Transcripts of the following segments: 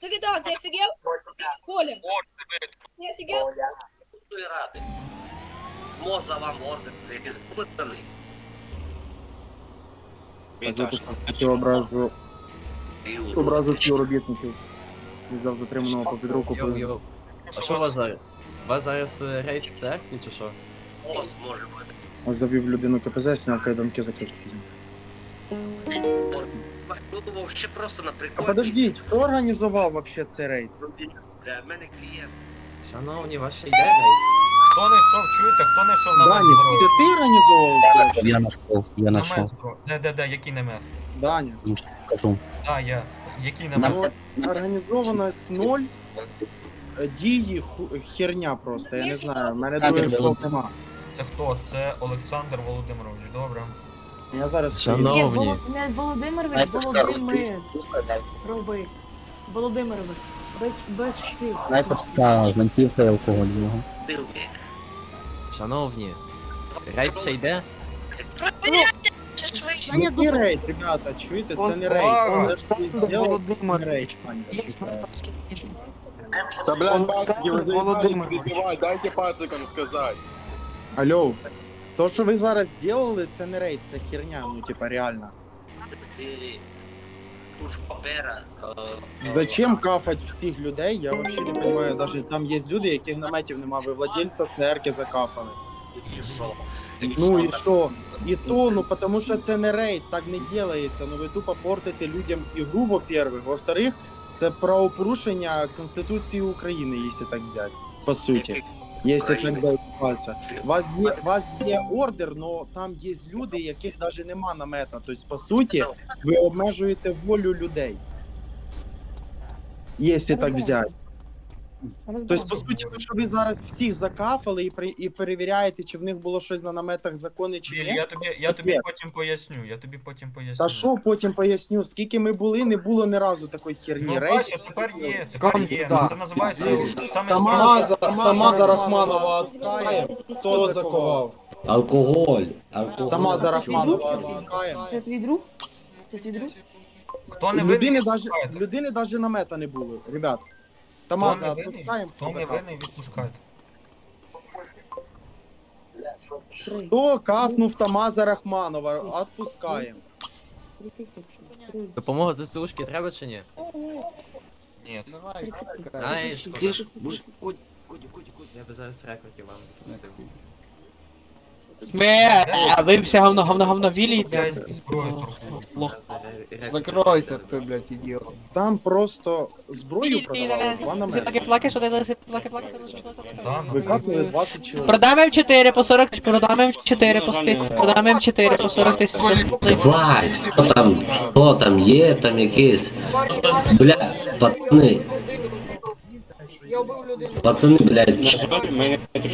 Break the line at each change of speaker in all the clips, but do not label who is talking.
Среда, ты офигел? Коля, Орден ты офигел?
Верховної Ради. Моза вам орден, який виданий.
Так виписати образу образу співробітників. Взяв затриманого по підруку.
Йоу, йоу. А що у вас зараз? У вас зараз е, рейд в церкві чи що?
Моз може бути.
Завів людину КПЗ, зняв кайданки закрив.
Ну, ще просто на
А
приколі.
подождіть, хто організував вообще цей рейд?
Для мене клієнт.
Шановні, ваші йде рейд?
Хто не йшов, чуєте, хто не йшов на
Дані,
мед
це
зброю?
ти організовував це?
Я нашел, я
На мед
нашел.
зброю. Де, де, де, який намет?
Даня.
Скажу.
Да, я. Який намет?
Ну, організованість ноль. е, Дії ху- херня просто, я не знаю, в мене других слов нема.
Це хто? Це Олександр Володимирович, добре.
Я зараз
Шановні.
Ні, Воло- не Володимирович, Володимир. Роби. Володимирович. Без, без шкіл.
Снайперська гвинтівка і алкоголь в
Шановні. Рейд ще йде?
Який рейд, ребята, чуєте, це не рейд. Це ж ви зробили, не рейд, пані.
Да, блядь, пацики, вы заебали перебивать, дайте пацикам сказать.
Алло, то, що ви зараз зробили, це не рейд, це херня, ну типа реально.
Е,
Зачем кафать всіх людей? Я вообще не понимаю. Даже там є люди, яких наметів нема, ви владельця церкви закафали. Ну і що? І то, ну потому що це не рейд, так не делається. Ну ви тупо портите людям ігру, во-первых. Во-вторых, це правопорушення Конституції України, якщо так взяти. По суті. Якщо так дивитися. У вас є, вас є ордер, але там є люди, яких навіть нема намета. Тобто, по суті, ви обмежуєте волю людей. Якщо так взяти. Тобто, по суті, ви, що ви зараз всіх закафали і, при, і перевіряєте, чи в них було щось на наметах закони, чи
Біль,
ні.
я тобі, я тобі
Є.
потім поясню, я тобі потім поясню.
Та що потім поясню, скільки ми були, не було ні разу такої херні.
Ну,
Рейд-
тепер є, тепер є. Ну, це називається саме
Тамаза, Тамаза Рахманова відпускає. Хто заковав?
Алкоголь. Алкоголь.
Тамаза Рахманова відпускає.
Це твій друг? Це твій друг?
Хто не
Людини
винний,
даже, людини даже намета не було, ребят. Тамаза
отпускаем.
відпускаємо,
хто не винний, відпускайте.
Хто кафнув Тамаза Рахманова,
Отпускаємо.
Допомога ЗСУшки треба чи ні?
Ні.
Знаєш,
Коді, Коді, Коді, Коді.
я би зараз рекордів вам відпустив.
Бе, а ви все говно, говно, говно вілі
Блядь, зброю торкнув.
Лох.
Закройся ти, блядь, ідіот.
Там просто зброю продавали, два намети.
Плаки, плаки, що ти плаки, плаки, плаки.
Да, ну,
Ви 20 чоловік.
Продамо М4 по 40 тисяч, продамо М4 по 100, продамо М4 по 40 тисяч.
Давай, хто там, хто там є, там якийсь. Бля, пацани. Пацани, блядь,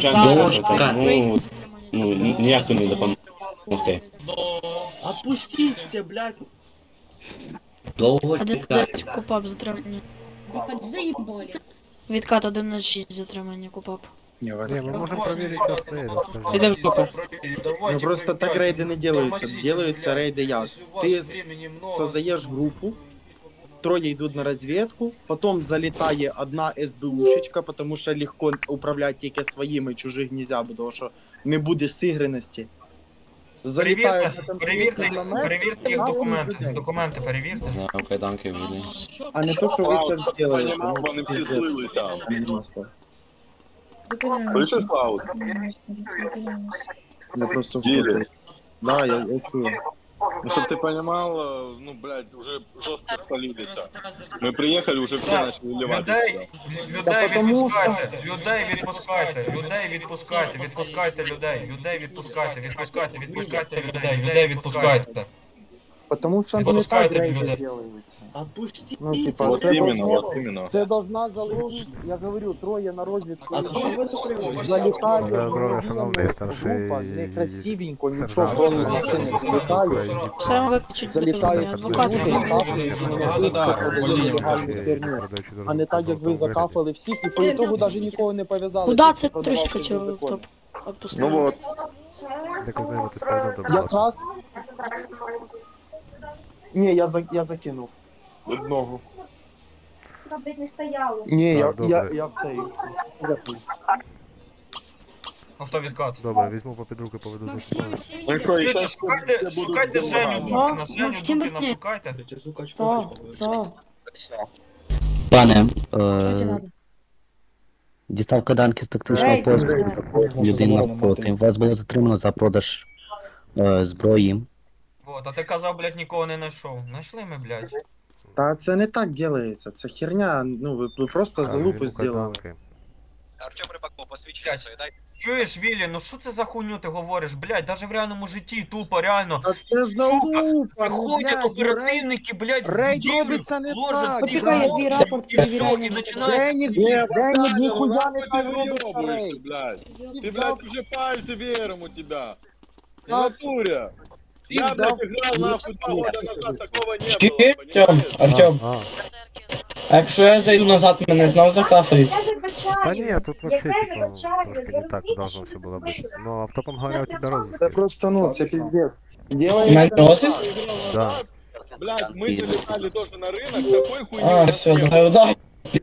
довго чекати.
Ну, ніяк не допомогти.
Отпустіть, блядь. Довго чекати.
Купап затримання. Відкат 1.06 затримання купап.
Ні, Ваня.
ми можемо перевірити
Іде в жопу.
Ну просто так рейди не делаются. Делаются рейди як? Ти з- создаєш групу, троє йдуть на розвідку, потім залітає одна СБУшечка, тому що легко управляти тільки своїми чужих нельзя, бо тому що не буде сигреності. Залітає
Перевірте,
на
перевірте,
конкретний момент,
перевірте їх документи. Документи перевірте.
Кайданки вільні.
А не то, що ви це зробили.
Вони всі слилися.
Зупиняємо.
Слышиш, Клаус?
Я просто в
Ділі.
Да, я, я чую.
Ну, чтобы ты понимал, э, ну, блядь, уже жестко спалились. Мы приехали, уже все начали ливать.
Людей, людей відпускайте, людей відпускайте, людей відпускайте, відпускайте людей, людей відпускайте, відпускайте, відпускайте людей, людей відпускайте.
Потому не
Відпускайте
так рейди
людей.
Делаються. Ну, типа,
Вот
це
именно,
должно-
вот именно.
Це должна залишити, я говорю, троє на розвідку. Залітає група, не красивенько, нічого, просто машини залітають.
Все виключить
Залітають люди, загальну херню. А не так, як ви закафали всіх, і по ітогу навіть нікого не пов'язали.
Куда це трусика цього в топ?
Ну
Отпустили.
вот.
Якраз... Ні, я, за... я закинув. Одного.
не стояло.
Ні, я,
Так, добре.
я, я в цей забув.
Автовідкат.
Добре, візьму по під руки, поведу за
Максим,
собою.
Максим,
Ну, якщо
Чуєте,
ще
шукайте, шукайте Женю Дукіна, Женю
Максим
Дукіна
Дукін.
шукайте.
Що? Що?
Пане,
Що тебе
е,
надо?
дістав каданки з тактичного посту.
рейд.
Людина навпроти. Вас було затримано за продаж е, зброї.
Вот, а ти казав, блядь, нікого не знайшов. Знайшли ми, блядь.
Та це не так ділається, це херня, ну ви, ви просто
Так,
залупу
візьму
зробили.
кайданки.
Артем Рибаков, посвідчення своє, дай.
Чуєш, Вілі, ну що це за хуйню ти говориш? Блядь, даже в реальному житті тупо, реально.
Та це залупа, ну,
Заходять
блядь, ну, рейд,
оперативники, блядь, в
рейд
будівлю,
робиться не
ложать
так.
всіх
Почекай, я
на
твій
мовці,
рапорт
і все, і
перевіряю.
починається.
Денег,
Не,
денег
Саня,
ніхуя
нахуй
не
ты
так робиться
выебываешься,
рейд.
блядь. Ты,
Ти
блядь,
взяв,
уже пальцы веером у тебя. В
Да.
натуре.
ти
Я,
взяв,
блядь, играл нахуй два
Ні,
года
ти
назад,
сидиш.
такого не
Чи-
было,
Артем,
понимаешь?
Артем,
А,
а якщо я зайду назад, мене знов закафають?
Я вибачаю.
Та ні, тут вообще,
Я
типа,
вибачаю.
трошки не так должно все было быть. Но автопом говоря, у тебя розыск.
Це просто, ну, це піздець.
Мене
Ділається
просиш?
Да.
Блядь, мы залетали тоже на рынок, такой хуйни у
А,
нас
все,
не было.
давай, удай.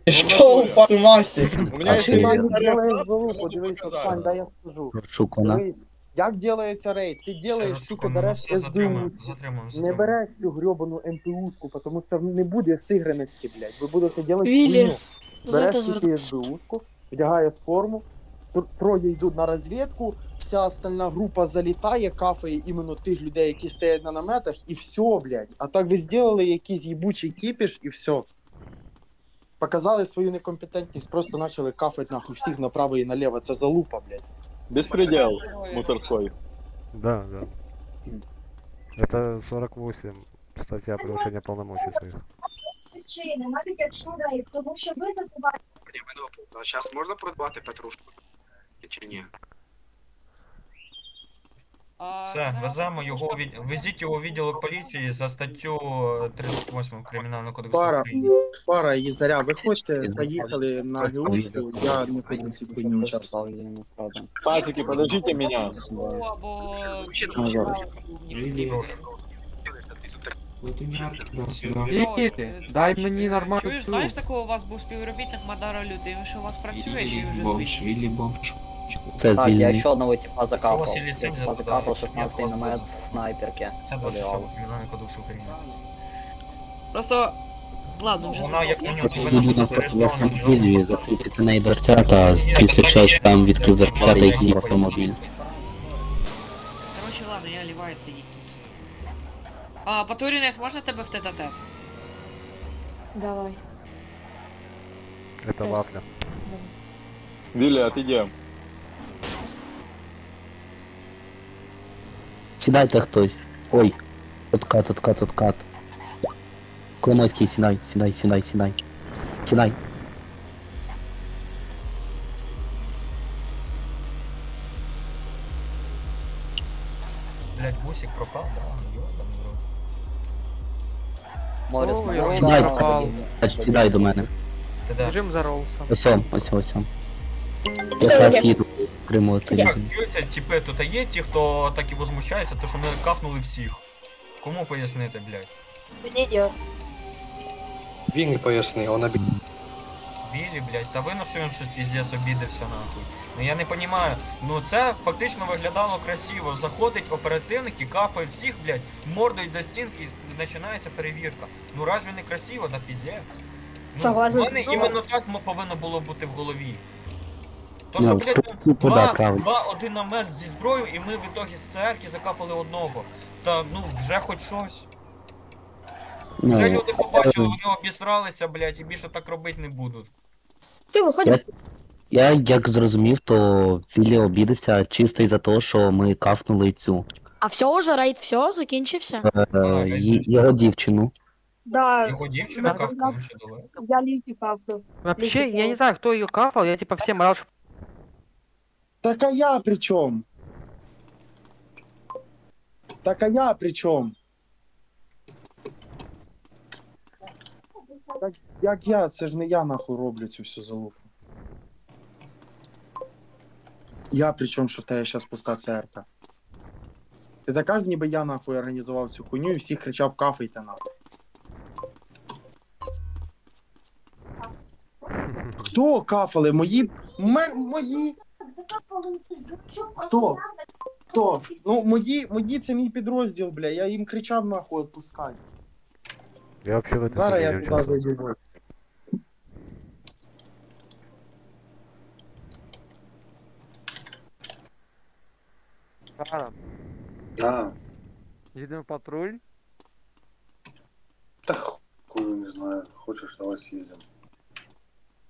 Пішов, фату мастер.
У меня
А
есть
ти
Ні.
мені
старая
ділаєш
фраза,
залупу,
могу
дивись,
показать.
Отстань, дай я скажу.
Шук вона.
Дивись, як ділається рейд? Ти
Все,
сука,
ну,
береш
все затримуємо, затримуємо,
Не
затримуємо.
береш цю грьобану МПУшку, тому що не буде сигреності, блядь. Ви будете робити
Вілі,
хуйню. Береш тільки СБУшку, вдягаєш форму, тр- троє йдуть на розвідку, вся остальна група залітає, кафає іменно тих людей, які стоять на наметах, і все, блядь. А так ви зробили якийсь їбучий кіпіш і все. Показали свою некомпетентність, просто почали кафати нахуй всіх направо і наліво. Це залупа, блядь.
Беспредел мусорской.
Да, да. Это 48 статья превышения полномочий своих.
Причини, навіть якщо рейд, тому що ви забуваєте.
Зараз можна придбати Петрушку? Чи ні?
Все, веземо його, від- везіть його у відділок поліції за статтю 38 Кримінального кодексу
Пара.
України.
Фара і заря, виходьте, поїхали на ГУшку, я не буду в цій хуйні.
Пацики, подождите меня.
дай мені нормально.
Чуєш, знаєш такого у вас був співробітник Мадара Люди, він що у вас працює чи вже збитий?
Це звільнений.
одного типа
Якщо у вас є ліцензія, то да, якщо ні, то
намет снайперки.
Це 27 Кримінальний кодекс України.
Просто, ладно, вже
Вона як
забув.
мінімум повинна бути
Людина
зареєстрована.
власне звільнює, закрити за неї дверця, та після чогось там відкрив дверця та й автомобіль.
Короче, ладно, я ліваю сидіть тут. А, Батурінець, можна тебе в тет-а-тет?
Давай.
Это вафля.
Вилли, отойдем.
Сідайте хтось. Ой. Откат, откат, откат. Коломойський, сідай, сідай, сідай, сідай. Сідай.
Блять, бусик пропав, да? Йобаний в рот.
Моріс,
Ой,
Моріс.
Сідай,
пропав.
Бач, сідай до мене.
Ти де?
Жим за Ролсом.
Ось он, ось ось он. Якраз їду Отримувати
Так, чуєте, типи, тут є ті, хто так і возмущається, то що ми кафнули всіх. Кому пояснити, блядь?
Він не пояснив, вона
Вілі, блядь, та видно, що він щось піздець обідався нахуй. Ну я не понімаю. Ну це фактично виглядало красиво. Заходить оперативник і кафає всіх, блядь, мордою до стінки і починається перевірка. Ну разве не красиво, да піздець? Ну,
Согласен.
в мене іменно так м- повинно було бути в голові. То
Ну,
що, блядь,
типу,
два, два один намет зі зброєю, і ми в ітогі з ЦРки закафали одного. Та ну вже хоч щось. Вже
Ну,
люди побачили, вони обісралися, блядь, і більше так робити не будуть.
Ти виходь.
Я як зрозумів, то Філі обідався чисто із-за того, що ми кафнули цю
А все уже, рейд, все, закінчився?
е, е, ї- його дівчину.
Да,
Його дівчина
Да,
кафнула, ну що
я ліки каплю.
Вообще, я не знаю, кто ее кафал, я типа всем орал, что
Так а я при чем? Так а я при чем? Так як я, це ж не я нахуй роблю цю всю залупу. Я при чому, що в тебе зараз пуста церква? Ти так кажеш, ніби я нахуй організував цю хуйню і всіх кричав кафейте нахуй.
Хто кафали? Мої. Мен... Мої. Хто? Хто? Ну, мої, мої це мій підрозділ, бля. Я їм кричав нахуй відпускай.
Я вообще в этом
Зараз
не
я
верю,
туди
честно.
зайду.
Сара,
А,
їдемо в патруль.
та хуй не знаю. Хочеш, давай съездим.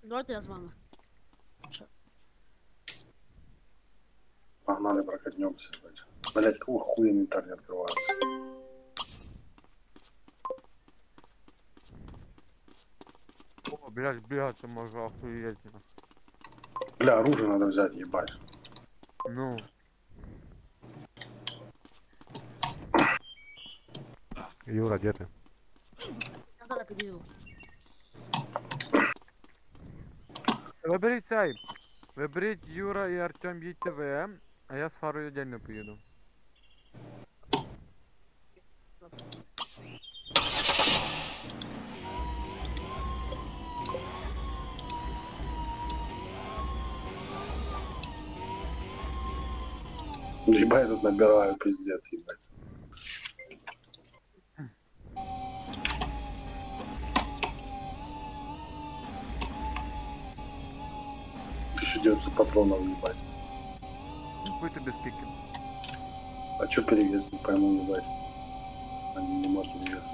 Давайте я з вами.
Погнали, прокатнемся, блядь. Блядь, какого хуя инвентарь не открывается?
О, блядь, бігати можу охуєть.
Бля, оружие надо взять, ебать.
Ну,
Юра, где ты?
Я зараз підійду.
виберіть цей. Виберіть Юра і Артем їдьте ви, а я з Фарою отдельно поїду.
Ебать, тут набираю, пиздец, ебать. Тысяча девятьсот патронов, ебать.
Ну, Хуй тобі скільки.
А чё перевес, не пойму, ебать. Они нема перевеса.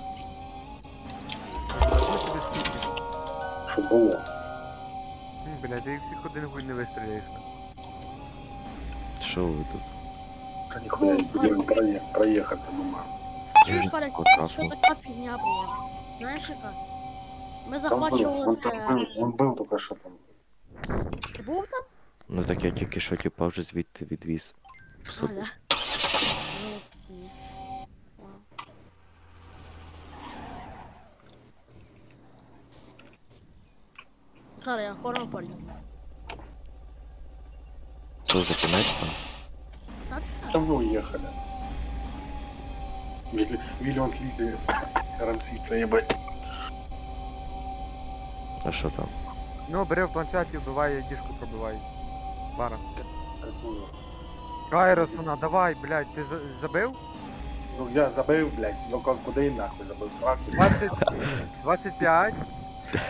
Хуй тобі скільки.
Что было?
М, Блядь, ти їх всіх один хуй не вистріляєш.
Що ви тут?
Да нихуя, не будем проех- проехаться, думаю.
Чуєш,
Мгм.
парень,
Потрапив.
що така фігня була? Знаєш яка? Ми
Там был,
захвачували
он там
це.
был, он был только что там.
Ти був там?
Ну так я тільки що типа вже звідти відвіз.
А,
Собі.
да. Ну. Ладно. Зараз я хором пальну.
Що за кінець там?
Там вы уехали. Вилли, Вилли он слизли. Рамсится, ебать.
А що там?
Ну, бери в планшеті, вбивай, діжку пробивай. Бара.
Какую?
Кайрос вона, давай, блядь, ти за- забив?
Ну я забыл, блядь. Ну как, куда и нахуй забыл? Сраку.
20... 25.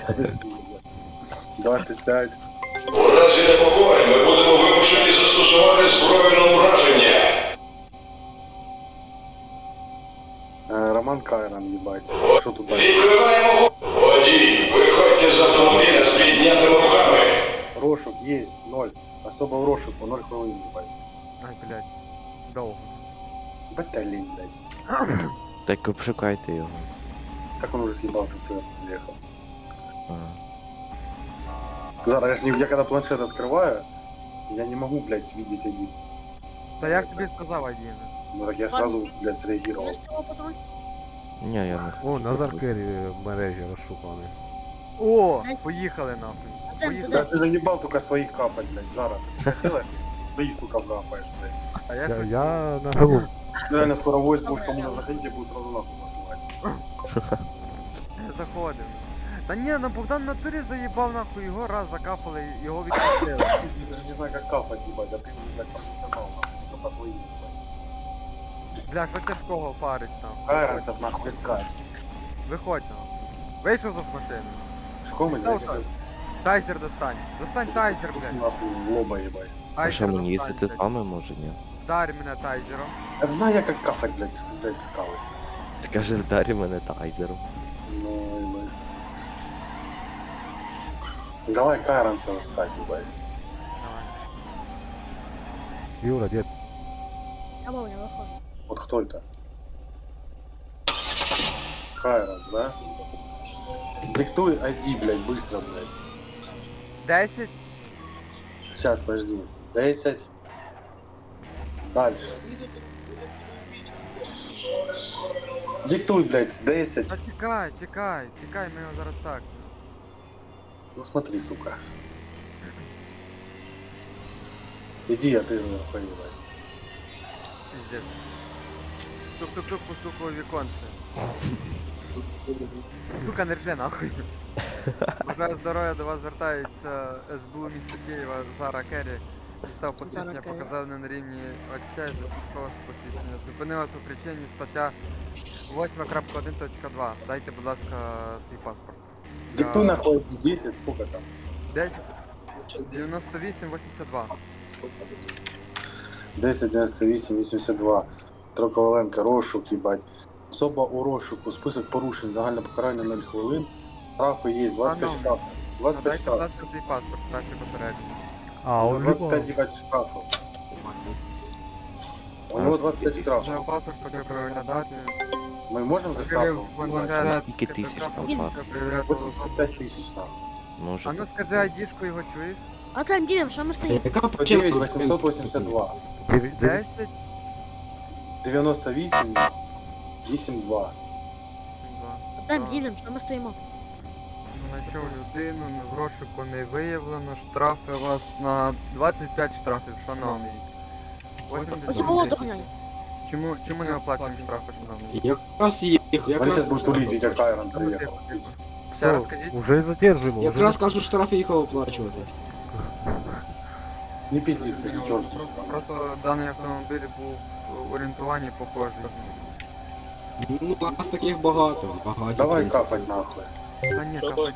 Подожди, блядь. 25.
У разі непокори ми будемо вимушені застосувати зброю на ураження.
Э, Роман Кайрон, ебать. Что тут дальше?
Відкриваємо
Рошик есть, ноль. Особо в Рошику, ноль хвилин, ебать.
Ай, блядь. Довго.
Ебать ты олень, блядь.
Так обшукайте його.
Так он уже съебался в церковь, заехал.
А.
Зара, я ж не, я когда планшет открываю, я не могу, блядь, видеть один.
Та як тобі сказав один?
Ну так я сразу, блядь, среагировал.
Знаєш цього патрон?
Ні, я не
О, Назар Керрі в мережі розшуканий.
О, поїхали нахуй.
Артем, ти
Поїхали.
Да
де?
ты заебал только своих кафать, блядь, Зара. Ты хотела, своих только вгафаешь, блядь.
А я
Я,
щось-
я на голову.
Реально скоро войск будешь кому-то заходить и будет сразу нахуй посылать.
заходимо. Та ні, ну Богдан в натурі заїбав нахуй, його раз закапали, його відпустили.
Я даже не знаю, как кафать, ебать, а ты уже, блядь, профессионал, нахуй, только по своим, ебать.
Бля, хто тяжкого фарить там.
Кайронцев, нахуй, искать.
Виходь там. Вийшов з машини.
Школа, блядь,
Давай.
сейчас
Тайзер достань. Достань тайзер, блядь.
нахуй в лоба, ебать.
А що
Тайзер
мені
достань,
їздити з
блядь.
вами може, ні?
Вдарь мене тайзером.
Я знаю, я как кафать, блядь, ты, блядь, прикалывайся.
Ти каже, вдарі мене тайзером.
Ну, ебать. Давай Кайронцев искать, ебать.
Давай.
Юра, де?
Я бав, я виходжу.
Вот кто это? Кайронс, да? Диктуй ID, блядь, быстро, блядь.
10.
Сейчас, подожди. 10. Дальше. Диктуй, блядь, 10.
Та чекай, чекай, чекай, ми його зараз так.
Ну смотри, сука. Иди, а ты нахуй, ебать.
Пиздец. Тук-тук-тук постукало в віконце. Сука, не рже нахуй. Бажаю здоров'я, до вас звертається СБУ міста Києва Зара Керрі. Дістав посвідчення, показав не на рівні отчай за військового посвідчення. Зупинила по причині стаття 8.1.2. Дайте, будь ласка, свій паспорт.
Диктуй нахуй 10, сколько там?
10 98 82.
10, 98, 82. Троковаленка, розшук, їбать. Особа у розшуку, список порушень, загальне покарання 0 хвилин. Штрафи є, 25
Шановний,
штрафів. 25
Дайте, будь
штрафів.
ласка, свій паспорт, краще попередньо.
А, он
25 їбать штрафів. У нього 25 штрафів.
Вже паспорт поки переглядати.
Ми можемо за штрафом?
Скільки тисяч там
85 тисяч штрафів.
А ну скажи айдішку його чуєш?
А там ділем, що ми стоїмо?
9 882.
10?
98 82.
А там ділем, що ми стоїмо?
Знайшов людину, ну, в розшуку не виявлено, штрафи у вас на 25 штрафів, шановний.
Ось було доганяй.
Чому, чому не оплачуємо штрафи, шановний?
Якраз їх,
Вони зараз будуть тулити, Вітя Кайрон приїхав.
Ще раз
Всё,
скажіть.
уже и задерживаем.
Якраз кажу, штраф їхав оплачувати.
Не пиздіть, ти чорт.
Просто даний автомобіль був в орієнтуванні похожий.
Ну, у нас таких багато. багато
Давай
принципі.
кафать нахуй.
Та ні, капець.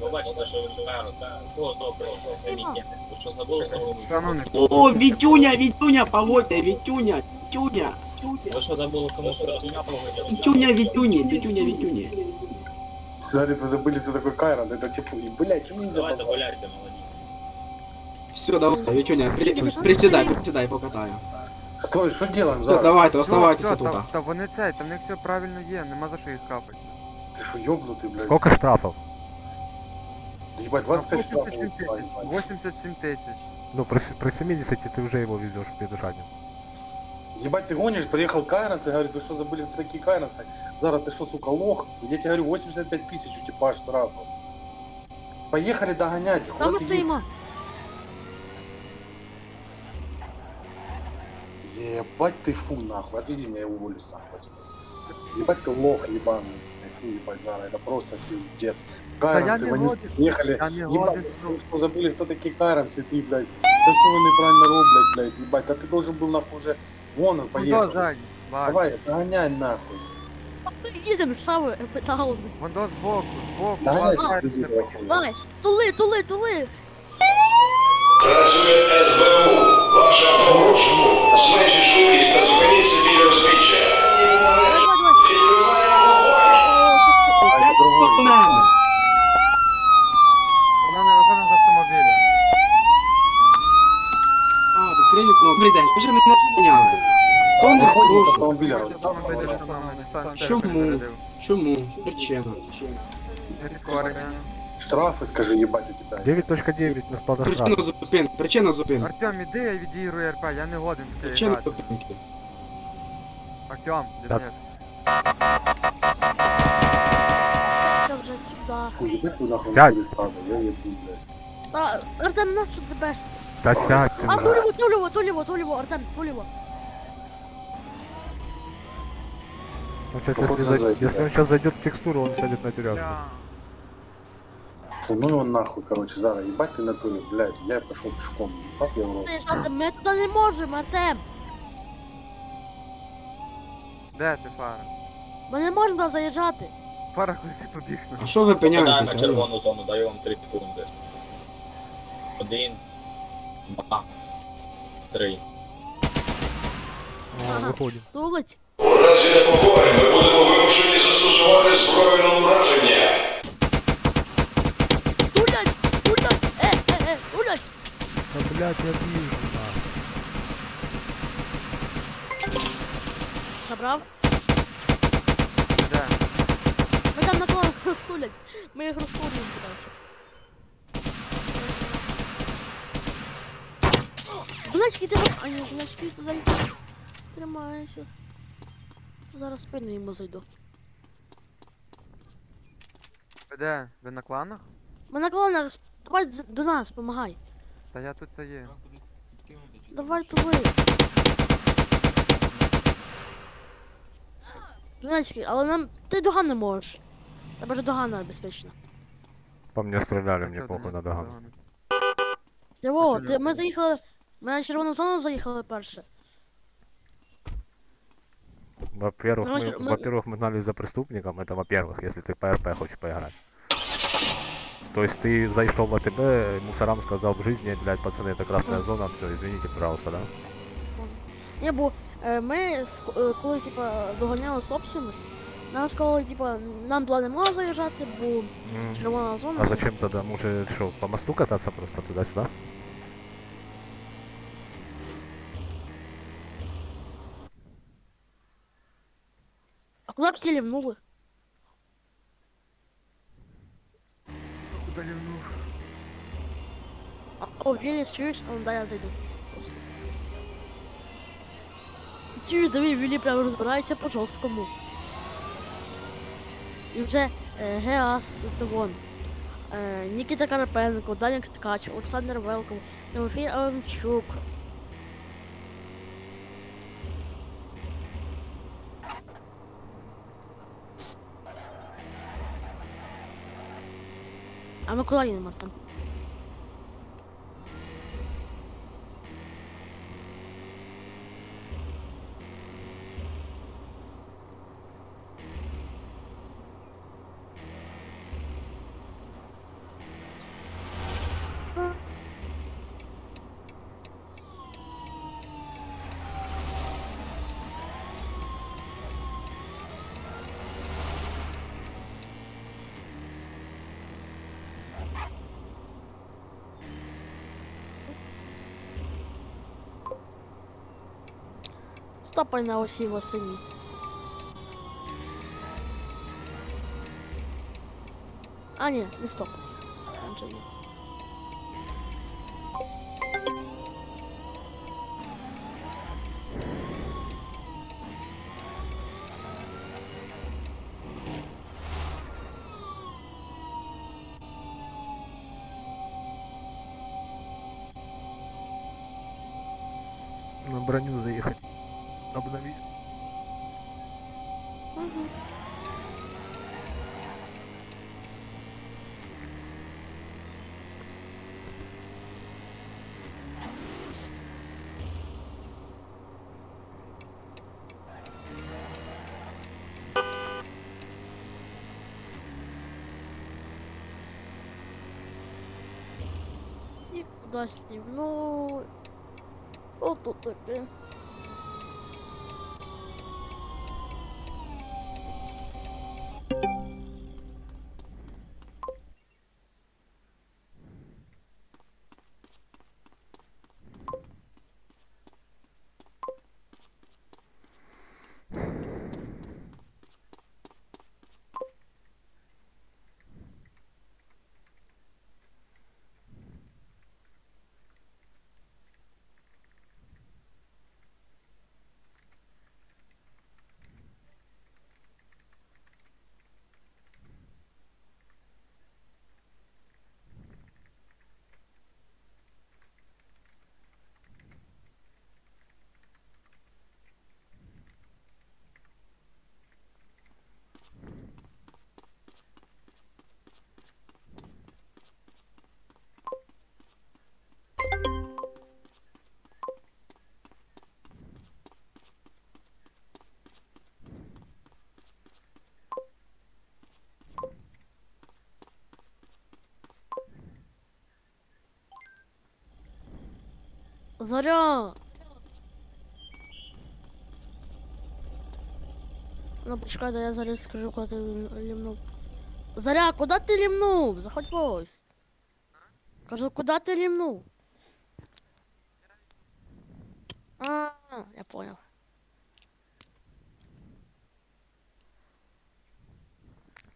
Ви бачите, що ви кажу, так. О, добре, замітня. Ви що забули?
Шановний,
О, Вітюня, Вітюня, погодьте, Вітюня, Вітюня,
Ви що забули, кому користуня погодять?
Вітюня, Вітюні, Вітюня, Вітюні.
Говорит, вы забыли, ты такой Кайрон, это типа, и, блядь, ну нельзя
Давайте
позвать.
гуляйте, молоді.
Все, давай, Вітюня, при, присідай, присідай, покатаю.
Стой, что делаем,
Все,
Зара?
давайте,
Все,
оставайтеся
все,
тут.
та, та вони цей, там в них все правильно є, нема за що їх капати.
Ты что, ёбнутый, блядь?
Сколько штрафов?
Ебать, 25 штрафов.
87 тисяч. 87 тисяч.
Ну, при, с- при 70 ты уже его везешь в Петушане.
Ебать, ты гонишь, приехал Кайрон, ты говорит, вы что забыли, кто такие Кайронсы? Зара, ты что, сука, лох? Я тебе говорю, 85 тысяч у тебя штрафов. Поехали догонять,
Що ми
хватит.
стоїмо?
Ебать ты фу, нахуй, отвези меня, я уволюсь, нахуй. Ебать ты лох, ебаный Ай, Фу, ебать, Зара, это просто пиздец.
я
Кайронсы,
не
вы не
годен.
ехали.
Я не
Ебать,
годен,
вы что, забыли, кто такие Кайронсы, ты, блядь. Да что вы неправильно роблять, блядь, ебать, да ты должен был, нахуй, уже... Вон он, поехал.
Вондо ззаді,
Давай, догоняй, нахуй.
Їдемо, що ви питали?
Вондо збоку, збоку.
Догоняй,
бачите,
ты,
бачите,
нахуй.
Давай, тули, тули, тули.
Працює СБУ. Ваше авто в розшуку. Зменшіть швидкість та зупиніться біля узбіччя.
Давай, давай, давай.
Відкриваємо вогонь.
О, це
Ай, другой.
мене.
Вона не виходить з автомобіля.
А, відкрий вікно. Добрий день, ви ж мене підняли. То не
Выходим из
хочу.
автомобиля.
Автомобіль, шановний, стан
Чому?
перепередив.
Чому? Причина.
Прискорення.
Штрафы, скажи, ебать, у тебя.
9.9 на сплата
Причина
штрафа.
зупинки. Причина зупинки.
Артем, іди, я відігрую РП, я не годен в цей
Причина
грати.
зупинки.
Артем,
Так.
Денис.
вже сюди.
Фу, ебать вы нахуй
Сядь.
перестали, я ебу, блядь.
Та, Артем, на що ти бешти?
Да сядь ты,
А,
на.
тулево, тулево, тулево, тулево, Артем, тулево.
Он сейчас,
Походу,
если, зай-
зайдет,
если
да.
он сейчас зайдет в текстуру, он сядет на тюряшку.
Я...
Фу, ну его нахуй, короче, Зара, ебать ты на туре, блядь, я пошел пешком, ебать я в рот.
Заїжджати, ми туди не можемо, Артем.
Де ти, Фара?
Ми не можемо туди заїжджати.
Фара, куди побіг?
А що ви
Попадаємо на
пеняєтеся?
червону зону, даю вам 3 секунди. Один, два, три.
О,
Ага.
выходим.
Тулить.
У разі непокори ми будемо вимушені застосувати зброю на ураження.
Тулять, тулять, е, е, е, тулять.
Да блядь, я вижу, на.
Забрав.
Де?
Ми розтулять. Ми їх розтулюємо подальше. Булачки, ти... А ні, булачки, туди. Тримайся. Зараз спину йому зайду.
Ви де? Ви на кланах?
Ми на колонах, давай з- до нас, помагай.
Та я тут та є.
Давай туди. Булачки, але нам... Ти доган не можеш. Тебе ж догана безпечно.
По мне стреляли, мне похуй на догану.
Диво, ти, ми заїхали. Ми на червону зону заїхали перше.
Во-первых,
Короче,
мы,
мы-
во-первых, мы гнались за преступником, это во-первых, если ты по РП хочешь поиграть. То есть ты зашел в АТБ, мусорам сказал в жизни, блядь, пацаны, это красная зона, все, извините, пожалуйста, да?
Ні, бо е, ми, с- е, коли типа, доганяли з хлопцями, нам сказали, типа, нам туди не можна заїжджати, бо червона зона.
А зачем тогда? Может, что, по мосту кататься просто туда-сюда?
А куди б всі лівнули?
Куди лівнув?
А, О, Віліс, чуєш? А, ну, дай я зайду. Чуєш, диви, Вілі прямо розбирається по жорсткому. І вже е, Геас, то вон. Е, Нікіта Карапенко, Даня Ткач, Олександр Велков, Тимофій Авамчук. А Миколаї нема Стопай на осі восені. А, ні, не стоп. Там же є. І кудись ну. Отут таке. Заря! Ну, почекай, да я зараз скажу, куди ти лімнув. Заря, куди ти лімнув? Заходь ось. Кажу, куди ти лімнув? А, я понял.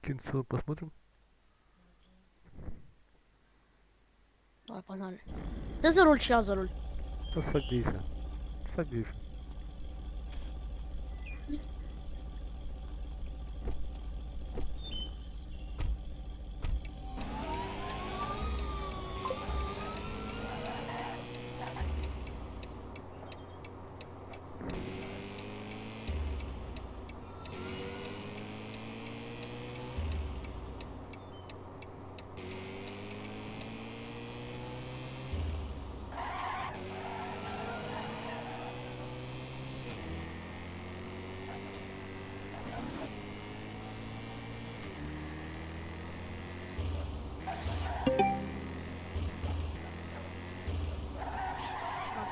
Кинцо посмотрим.
Давай, погнали. Ти за руль, я за руль?
Да садись. Садись.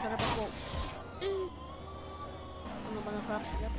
Рибаков. Ну, мене фрапсі, я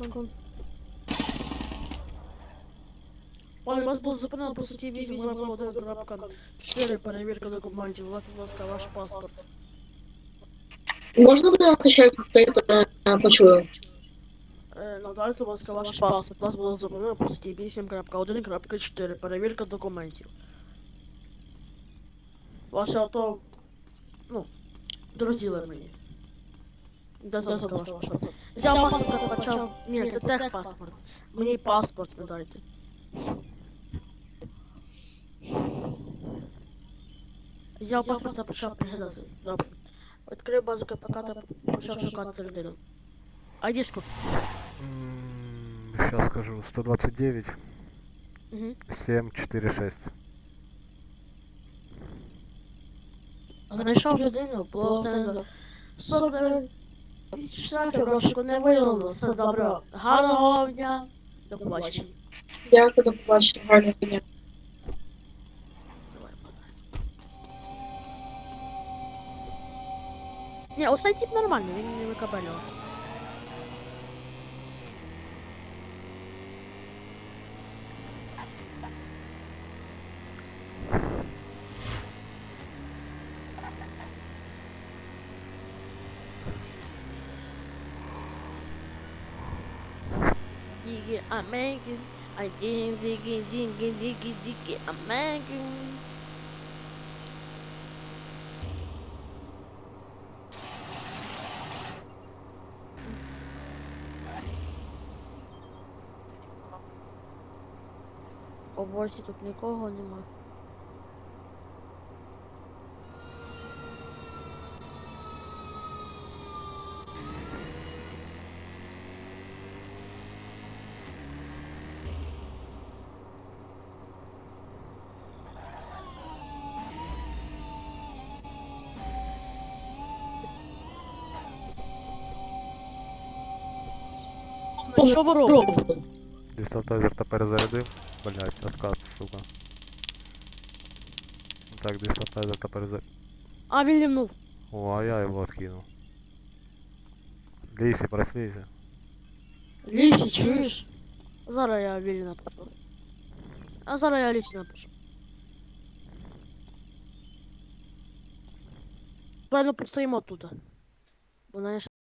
Стуковий конечко. Пане, вас було зупинено по суті 8 1 крапка 4 перевірка документів. Власне, будь ласка, ваш паспорт.
Можна буде ще повторити, е, почую?
Е, Надайте, будь ласка, ваш паспорт. Вас було зупинено по суті 8.1.4 перевірка документів. Ваше авто, ну, друзіли мені. Де ваш паспорт? Взяв паспорт, почав. Ні, це техпаспорт. Мені паспорт надайте. Взяв паспорт та почав приглядати. Добре. Відкрив базу КПК та почав шукати людину. Айдішку.
Сейчас скажу. 129
Угу.
746.
Знайшов людину, було все 49 тисяч штрафів, не виявлено, все добре. Гарного дня, до побачення.
Дякую, до побачення, гарного дня.
Ні, оцей тип нормальний, він не викабелювався. Making, I dig, dig, dig, dig, dig, making. О босі тут нікого нема. Ну, Що ви робите?
Дистантайзер та перезарядив. Блять, откат, сука. Так, дистантайзер та перезарядив.
А, він лівнув.
О, а я его откинул. Лиси, проснися.
Лісі, чуєш? Зараз я Вілі напишу. А зараз я Лісі напишу. Певно, постоїмо тут. Вона